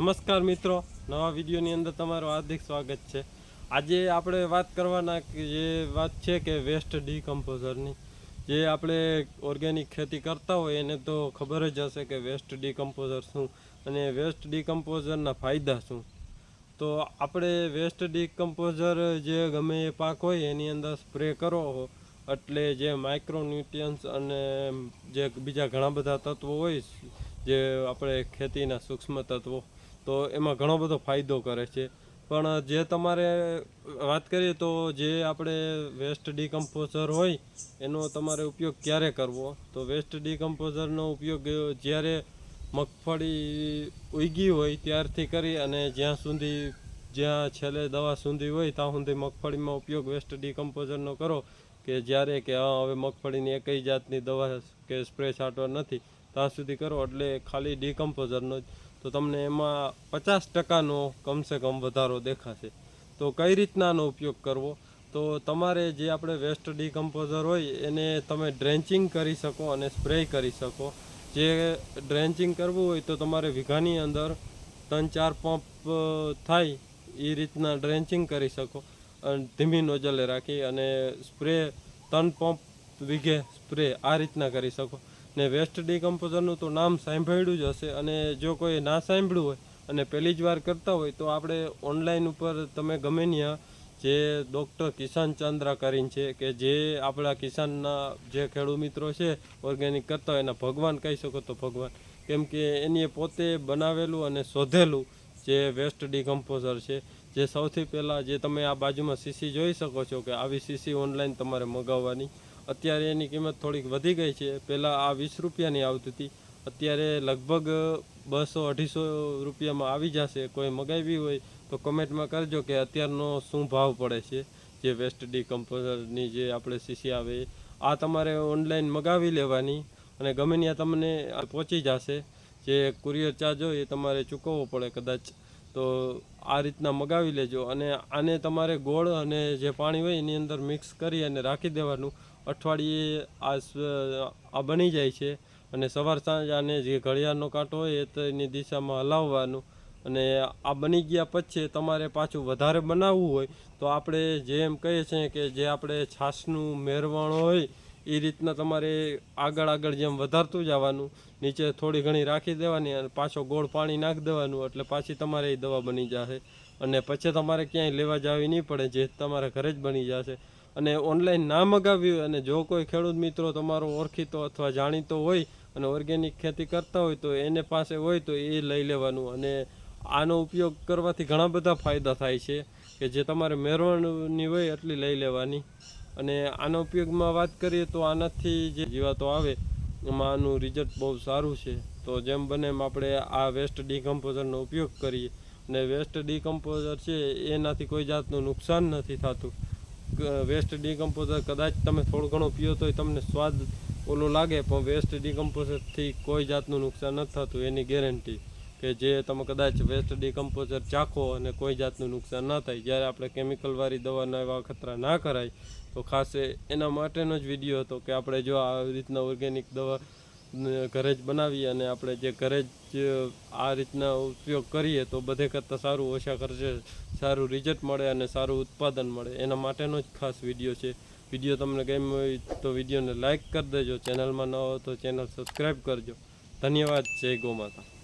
નમસ્કાર મિત્રો, નવા વિડીયોની અંદર તમારું હાર્દિક સ્વાગત છે. આજે આપણે વાત કરવાના જે વાત છે કે વેસ્ટ ડીકમ્પોઝરની. જે આપણે ઓર્ગેનિક ખેતી કરતા હોય એને તો ખબર જ હશે કે વેસ્ટ ડીકમ્પોઝર શું અને વેસ્ટ ડીકમ્પોઝરના ફાયદા શું. તો આપણે વેસ્ટ ડીકમ્પોઝર જે ગમે એ પાક હોય એની અંદર સ્પ્રે કરો એટલે જે માઇક્રોન્યુટ્રિયન્સ અને જે બીજા ઘણા બધા તત્વો હોય, જે આપણે ખેતીના સૂક્ષ્મ તત્વો તો એમાં ઘણો બધો ફાયદો કરે છે. પણ જે તમારે વાત કરીએ તો જે આપણે વેસ્ટ ડીકમ્પોઝર હોય, એનો તમારે ઉપયોગ ક્યારે કરવો? તો વેસ્ટ ડીકમ્પોઝરનો ઉપયોગ જ્યારે મગફળી ઉગી હોય ત્યારથી કરી અને જ્યાં સુધી જ્યાં છેલ્લે દવા સુધી હોય ત્યાં સુધી મગફળીમાં ઉપયોગ વેસ્ટ ડીકમ્પોઝરનો કરો કે જ્યારે કે હા, હવે મગફળીની એકઈ જાતની દવા કે સ્પ્રે છાંટવા નથી, ત્યાં સુધી કરો. એટલે ખાલી ડીકમ્પોઝરનો જ. તો તમને એમાં પચાસ ટકાનો કમસે કમ વધારો દેખાશે. તો કઈ રીતના આનો ઉપયોગ કરવો? તો તમારે જે આપણે વેસ્ટ ડિકમ્પોઝર હોય, એને તમે ડ્રેન્ચિંગ કરી શકો અને સ્પ્રે કરી શકો. જે ડ્રેન્ચિંગ કરવું હોય તો તમારે વીઘાની અંદર ત્રણ, ચાર પંપ થાય, એ રીતના ડ્રેન્ચિંગ કરી શકો. અને ધીમી નોઝલે રાખી અને સ્પ્રે, ત્રણ પંપ વીઘે સ્પ્રે આ રીતના કરી શકો. ને વેસ્ટ ડિકમ્પોઝરનું તો નામ સાંભળ્યું જ હશે અને જો કોઈ ના સાંભળ્યું હોય અને પહેલી જ વાર કરતા હોય તો આપણે ઓનલાઈન ઉપર તમે ગમે ત્યાં જે ડૉક્ટર કિસાન ચંદ્રા કરીને છે કે જે આપણા કિસાનના જે ખેડૂત મિત્રો છે ઓર્ગેનિક કરતા હોય એના ભગવાન કહી શકો તો ભગવાન. કેમ કે એની પોતે બનાવેલું અને શોધેલું જે વેસ્ટ ડિકમ્પોઝર છે, જે સૌથી પહેલાં જે તમે આ બાજુમાં સીસી જોઈ શકો છો કે આવી સીસી ઓનલાઈન તમારે મગાવવાની. અત્યારે એની કિંમત થોડીક વધી ગઈ છે. પહેલાં આ વીસ રૂપિયાની આવતી હતી. અત્યારે લગભગ બસો અઢીસો રૂપિયામાં આવી જશે. કોઈ મગાવી હોય તો કમેન્ટમાં કરજો કે અત્યારનો શું ભાવ પડે છે? જે વેસ્ટ ડી કમ્પોઝરની જે આપણે સીસી આવે. આ તમારે ઓનલાઈન મગાવી લેવાની અને ગમે ત્યાં તમને પહોંચી જશે. જે કુરિયર ચાર્જ હોય એ તમારે ચૂકવવો પડે કદાચ. તો આ રીતના મગાવી લેજો અને આને તમારે ગોળ અને જે પાણી હોય એની અંદર મિક્સ કરી અને રાખી દેવાનું. અઠવાડિયે આ આ બની જાય છે. અને સવાર સાંજ આને જે ઘડિયાળનો કાંટો હોય એ તેની દિશામાં હલાવવાનું. અને આ બની ગયા પછી તમારે પાછું વધારે બનાવવું હોય તો આપણે જેમ કહીએ છીએ કે જે આપણે છાશનું મેરવાણ હોય એ રીતના તમારે આગળ આગળ જેમ વધારતું જવાનું, નીચે થોડી ઘણી રાખી દેવાની અને પાછો ગોળ પાણી નાખી દેવાનું એટલે પાછી તમારે એ દવા બની જશે. અને પછી તમારે ક્યાંય લેવા જવી નહીં પડે, જે તમારા ઘરે જ બની જશે. અને ઓનલાઈન ના મગાવ્યું અને જો કોઈ ખેડૂત મિત્રો તમારો ઓળખીતો અથવા જાણીતો હોય અને ઓર્ગેનિક ખેતી કરતા હોય તો એને પાસે હોય તો એ લઈ લેવાનું અને આનો ઉપયોગ કરવાથી ઘણા બધા ફાયદા થાય છે કે જે તમારે મેળવણની હોય એટલી લઈ લેવાની. અને આના ઉપયોગમાં વાત કરીએ તો આનાથી જે જીવાતો આવે એમાં આનું રિઝલ્ટ બહુ સારું છે. તો જેમ બને એમ આપણે આ વેસ્ટ ડીકમ્પોઝરનો ઉપયોગ કરીએ. અને વેસ્ટ ડીકમ્પોઝર છે, એનાથી કોઈ જાતનું નુકસાન નથી થતું. વેસ્ટ ડીકમ્પોઝર કદાચ તમે થોડું ઘણું પીઓ તો તમને સ્વાદ ઓલો લાગે, પણ વેસ્ટ ડીકમ્પોઝરથી કોઈ જાતનું નુકસાન નથી થતું, એની ગેરંટી કે જે તમે કદાચ વેસ્ટ ડીકમ્પોઝર ચાખો અને કોઈ જાતનું નુકસાન ના થાય. જ્યારે આપણે કેમિકલવાળી દવાના એવા ખતરા ના કરાય, તો ખાસ એના માટેનો જ વીડિયો હતો કે આપણે જો આવી રીતના ઓર્ગેનિક દવા ઘરે જ બનાવીએ અને આપણે જે ઘરે જ આ રીતના ઉપયોગ કરીએ, તો બધે કરતાં સારું ઓછા ખર્ચે સારું રિઝલ્ટ મળે અને સારું ઉત્પાદન મળે. એના માટેનો જ ખાસ વીડિયો છે. વીડિયો તમને ગમ્યો હોય તો વિડીયોને લાઇક કરી દેજો. ચેનલમાં ન હો તો ચેનલ સબસ્ક્રાઈબ કરજો. ધન્યવાદ. જય ગૌ માતા